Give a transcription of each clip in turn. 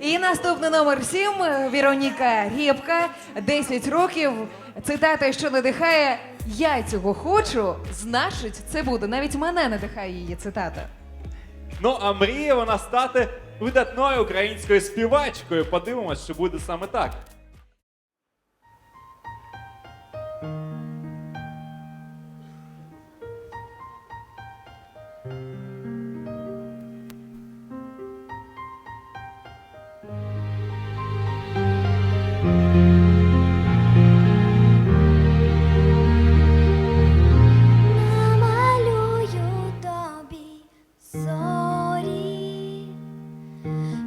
І наступний номер сім Віроніка Рєпка, 10 років. Цитата, що надихає Я цього хочу, значить, це буде. Навіть мене надихає її цитата. Ну а мріє вона стати видатною українською співачкою. Подивимось, що буде саме так.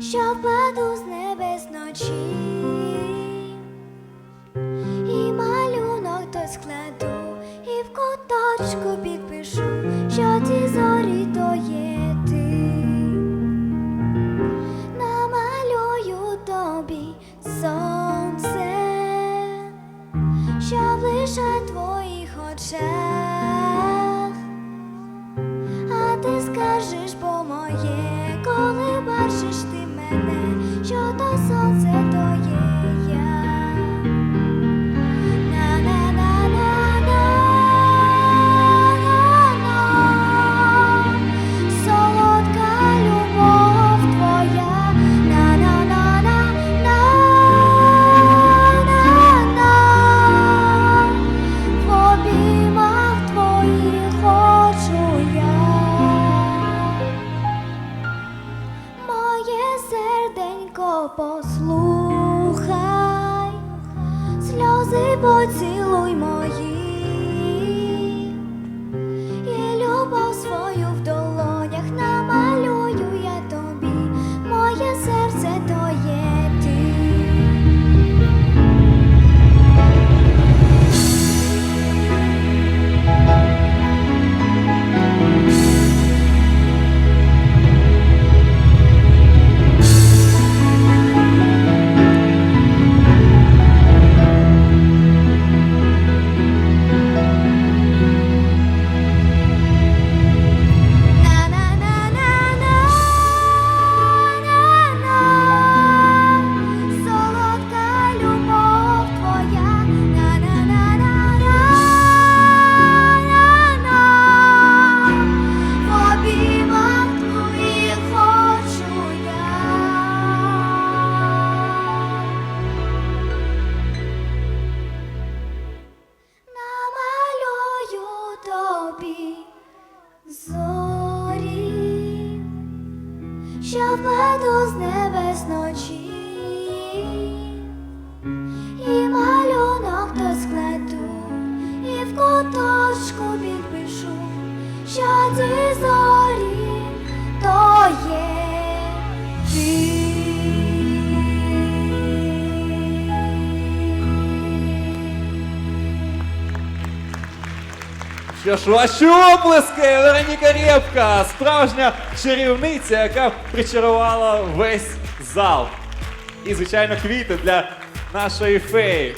Що впаду з небес ночі, і малюнок той складу, і в куточку підпишу, що ці зорі то є ти. Намалюю тобі сонце що лише твоїх очах, а ти скажеш по моє, коли бачиш ти мене, що то 波子。Впаду з небес ночі, і малюнок то складу, і в куточку підпишу, що ці зорі то є Що ж, ваші оплески, Вероніка Рєпка, справжня чарівниця, яка причарувала весь зал. І, звичайно, квіти для нашої феї.